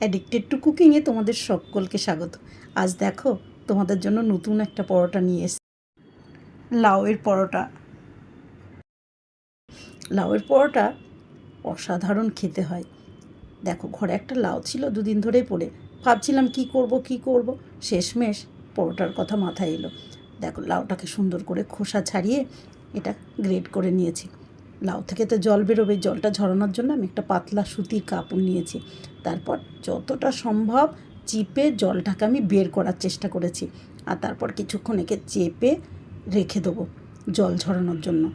Addicted to কুকিংয়ে তোমাদের সকলকে স্বাগত। আজ দেখো, তোমাদের জন্য নতুন একটা পরোটা নিয়ে এসেছি। লাউয়ের পরোটা। লাউয়ের পরোটা অসাধারণ খেতে হয়। দেখো, ঘরে একটা লাউ ছিল দুদিন ধরেই পড়ে। ভাবছিলাম কি করব কি করব? শেষমেশ পরোটার কথা মাথায় এলো। দেখো, লাউটাকে সুন্দর করে খোসা ছাড়িয়ে এটা গ্রেড করে নিয়েছি। লাউ থেকে তো জল বেরোবে। জলটা ঝরানোর জন্য আমি একটা পাতলা সুতির কাপড় নিয়েছি। তারপর যতটা সম্ভব চিপে জলটাকে আমি বের করার চেষ্টা করেছি। আর তারপর কিছুক্ষণ একে চেপে রেখে দেবো জল ঝরানোর জন্য।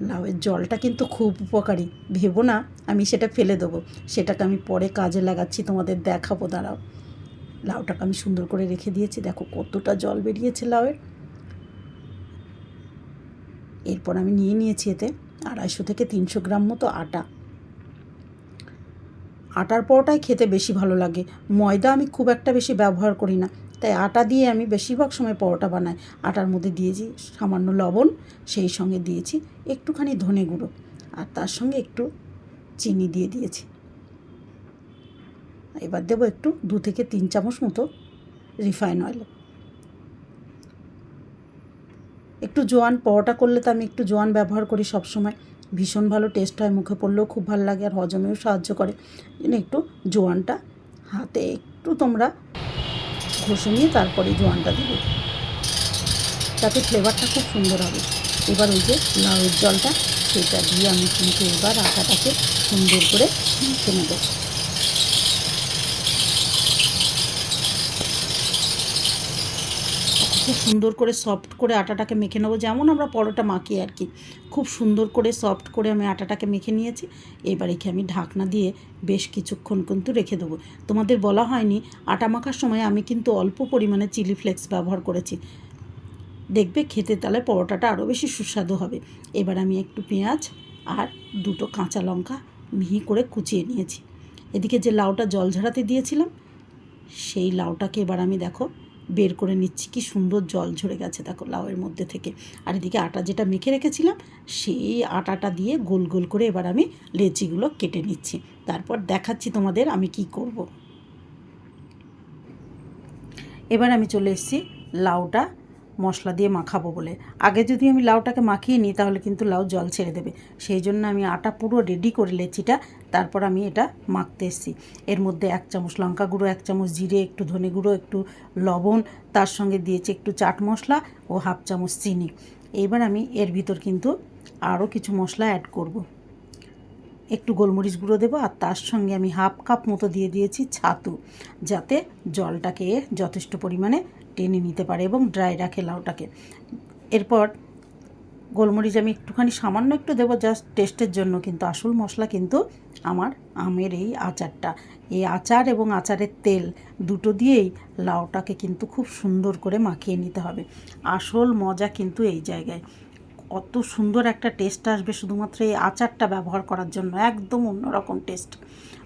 লাউয়ের জলটা কিন্তু খুব উপকারী। ভেবো না, আমি সেটা ফেলে দেবো। সেটাকে আমি পরে কাজে লাগাচ্ছি, তোমাদের দেখাবো, দাঁড়াও। লাউটাকে আমি সুন্দর করে রেখে দিয়েছি। দেখো কতটা জল বেরিয়েছে লাউয়ের। এরপর আমি নিয়ে নিয়েছি এতে আড়াইশো থেকে তিনশো গ্রাম মতো আটা। আটার পরোটাই খেতে বেশি ভালো লাগে। ময়দা আমি খুব একটা বেশি ব্যবহার করি না। তাই আটা দিয়ে আমি বেশিরভাগ সময় পরোটা বানাই। আটার মধ্যে দিয়েছি সামান্য লবণ, সেই সঙ্গে দিয়েছি একটুখানি ধনে গুঁড়ো আর তার সঙ্গে একটু চিনি দিয়ে দিয়েছি। এবার দেবো একটু দু থেকে তিন চামচ মতো রিফাইন অয়েল। একটু জোয়ান পরোটা করলে তো আমি একটু জোয়ান ব্যবহার করি সব সময় ভীষণ ভালো টেস্ট হয়, মুখে পড়লেও খুব ভালো লাগে আর হজমেও সাহায্য করে। একটু জোয়ানটা হাতে একটু তোমরা ঘষে নিয়ে তারপরে জোয়ানটা দেবে। তাতে ফ্লেভারটা খুব সুন্দর হবে। এবার ওই যে লাউয়ের জলটা সেটা দিয়ে আমি কিন্তু এবার আটাটাকে সুন্দর করে মেখে নেব। খুব সুন্দর করে সফট করে আটাটাকে মেখে নেব। যেমন আমরা পরোটা মাখি আর কি। খুব সুন্দর করে সফট করে আমি আটাটাকে মেখে নিয়েছি। এবার একে আমি ঢাকনা দিয়ে বেশ কিছুক্ষণ কিন্তু রেখে দেবো। তোমাদের বলা হয়নি, আটা মাখার সময় আমি কিন্তু অল্প পরিমাণে চিলি ফ্লেক্স ব্যবহার করেছি। দেখবে খেতে তাহলে পরোটাটা আরও বেশি সুস্বাদু হবে। এবার আমি একটু পেঁয়াজ আর দুটো কাঁচা লঙ্কা মিহি করে কুচিয়ে নিয়েছি। এদিকে যে লাউটা জল ঝরাতে দিয়েছিলাম, সেই লাউটাকে এবার আমি দেখো বের করে নিচ্ছি। কি সুন্দর জল ঝরে গেছে দেখো লাউয়ের মধ্যে থেকে। আর এদিকে আটা যেটা মেখে রেখেছিলাম, সেই আটাটা দিয়ে গোল গোল করে এবার আমি লেচিগুলো কেটে নিচ্ছি। তারপর দেখাচ্ছি তোমাদের আমি কি করব। এবার আমি চলে এসেছি লাউটা মশলা দিয়ে মাখাবো বলে। আগে যদি আমি লাউটাকে মাখিয়ে নিই, তাহলে কিন্তু লাউ জল ছেড়ে দেবে। সেই জন্য আমি আটা পুরো রেডি করে লেচিটা, তারপর আমি এটা মাখতে এসেছি। এর মধ্যে এক চামচ লঙ্কা গুঁড়ো, এক চামচ জিরে, একটু ধনে গুঁড়ো, একটু লবণ, তার সঙ্গে দিয়েছি একটু চাট মশলা ও হাফ চামচ চিনি। এবার আমি এর ভিতর কিন্তু আরও কিছু মশলা অ্যাড করব। একটু গোলমরিচ গুঁড়ো দেবো, আর তার সঙ্গে আমি হাফ কাপ মতো দিয়ে দিয়েছি ছাতু, যাতে জলটাকে যথেষ্ট পরিমাণে টেনে নিতে পারে এবং ড্রাই রাখে লাউটাকে। এরপর গোলমরিচ আমি একটুখানি সামান্য একটু দেবো জাস্ট টেস্টের জন্য, কিন্তু আসল মশলা কিন্তু আমার আমের এই আচারটা। এই আচার এবং আচারের তেল দুটো দিয়েই লাউটাকে কিন্তু খুব সুন্দর করে মাখিয়ে নিতে হবে। আসল মজা কিন্তু এই জায়গায়। কত সুন্দর একটা টেস্ট আসবে শুধুমাত্র এই আচারটা ব্যবহার করার জন্য, একদম অন্যরকম টেস্ট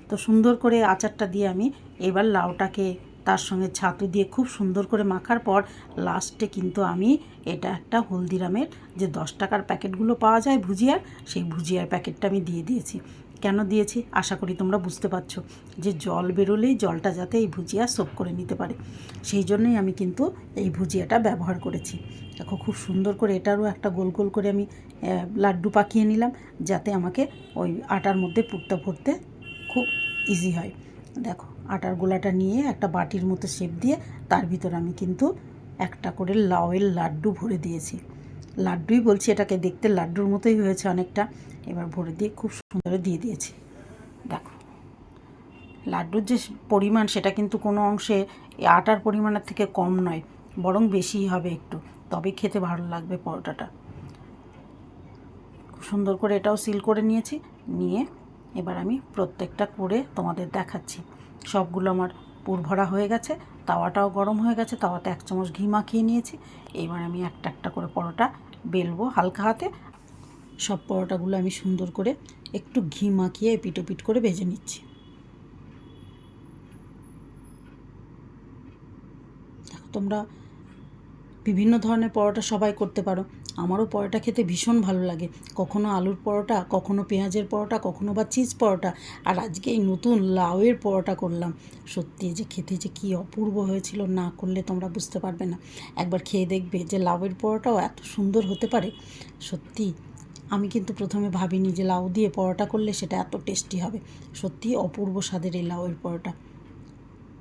তো সুন্দর করে আচারটা দিয়ে আমি এবার লাউটাকে তার সঙ্গে ছাতু দিয়ে খুব সুন্দর করে মাখার পর লাস্টে কিন্তু আমি এটা একটা হলদিরামের যে দশ টাকার প্যাকেটগুলো পাওয়া যায় ভুজিয়ার, সেই ভুজিয়ার প্যাকেটটা আমি দিয়ে দিয়েছি। কেন দিয়েছি? আশা করি তোমরা বুঝতে পারছ যে জল বেরোলেই জলটা যাতে এই ভুজিয়া সোপ করে নিতে পারে। সেই জন্যই আমি কিন্তু এই ভুজিয়াটা ব্যবহার করেছি। দেখো খুব সুন্দর করে এটারও একটা গোল গোল করে আমি লাড্ডু পাকিয়ে নিলাম যাতে আমাকে ওই আটার মধ্যে পুরটা ভরতে খুব ইজি হয়। দেখো আটার গোলাটা নিয়ে একটা বাটির মতো শেপ দিয়ে তার ভিতর আমি কিন্তু একটা করে লাউয়ের লাড্ডু ভরে দিয়েছি। লাড্ডুই বলছি এটাকে দেখতে লাড্ডুর মতোই হয়েছে অনেকটা। এবার ভরে দিয়ে খুব সুন্দর দিয়ে দিয়েছি। দেখো, লাড্ডুর যে পরিমাণ সেটা কিন্তু কোনো অংশে আটার পরিমাণের থেকে কম নয়, বরং বেশিই হবে একটু। তবে খেতে ভালো লাগবে পরোটাটা। খুব সুন্দর করে এটাও সিল করে নিয়েছি। নিয়ে এবার আমি প্রত্যেকটা করে তোমাদের দেখাচ্ছি। সবগুলো আমার পুর ভরা হয়ে গেছে। তাওয়াটাও গরম হয়ে গেছে। তাওয়াতে এক চামচ ঘি মাখিয়ে নিয়েছি। এবার আমি একটা একটা করে পরোটা বেলবো হালকা হাতে। সব পরোটাগুলো আমি সুন্দর করে একটু ঘি মাখিয়ে পিটো পিট করে ভেজে নিচ্ছি। তোমরা বিভিন্ন ধরনের পরোটা সবাই করতে পারো। আমারও পরোটা খেতে ভীষণ ভালো লাগে। কখনো আলুর পরোটা, কখনো পেঁয়াজের পরোটা, কখনো বা চিজ পরোটা। আর আজকে এই নতুন লাউয়ের পরোটা করলাম। সত্যি যে খেতে যে কী অপূর্ব হয়েছিল, না করলে তোমরা বুঝতে পারবে না। একবার খেয়ে দেখবে যে লাউয়ের পরোটাও এত সুন্দর হতে পারে। সত্যি, আমি কিন্তু প্রথমে ভাবিনি যে লাউ দিয়ে পরোটা করলে সেটা এত টেস্টি হবে। সত্যি অপূর্ব স্বাদের এই লাউয়ের পরোটা।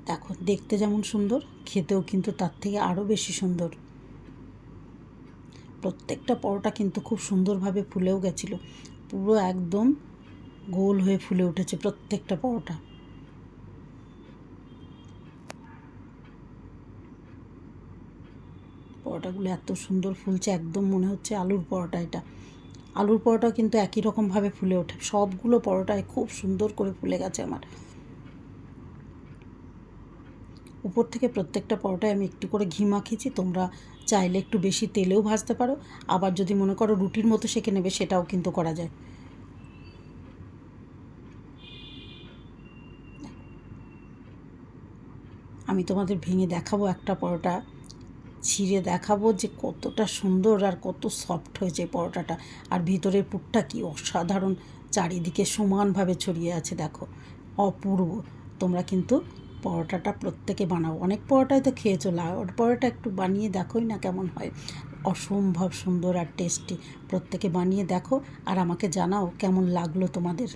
দেখো, দেখতে যেমন সুন্দর, খেতেও কিন্তু তার থেকে আরও বেশি সুন্দর। প্রত্যেকটা পরোটা কিন্তু খুব সুন্দরভাবে ফুলেও গেছিল। পুরো একদম গোল হয়ে ফুলে উঠেছে প্রত্যেকটা পরোটা। পরোটাগুলো এত সুন্দর ফুলছে, একদম মনে হচ্ছে আলুর পরোটা এটা। আলুর পরোটাও কিন্তু একই রকমভাবে ফুলে ওঠে। সবগুলো পরোটায় খুব সুন্দর করে ফুলে গেছে আমার। উপর থেকে প্রত্যেকটা পরোটায় আমি একটু করে ঘি মাখিয়েছি, তোমরা চাইলে একটু বেশি তেলেও ভাজতে পারো। আবার যদি মনে করো রুটির মতো সেঁকে নেবে, সেটাও কিন্তু করা যায়। আমি তোমাদের ভেঙে দেখাবো একটা পরোটা, ছিঁড়ে দেখাবো যে কতটা সুন্দর আর কত সফট হয়েছে পরোটাটা। আর ভিতরের পুরটা কি অসাধারণ, চারিদিকে সমানভাবে ছড়িয়ে আছে, দেখো। অপূর্ব। তোমরা কিন্তু পরোটাটা প্রত্যেকে বানাও। অনেক পরোটাই তো খেয়েছো ওর পরোটা একটু বানিয়ে দেখোই না কেমন হয়। অসম্ভব সুন্দর আর টেস্টি। প্রত্যেকে বানিয়ে দেখো আর আমাকে জানাও কেমন লাগল তোমাদের।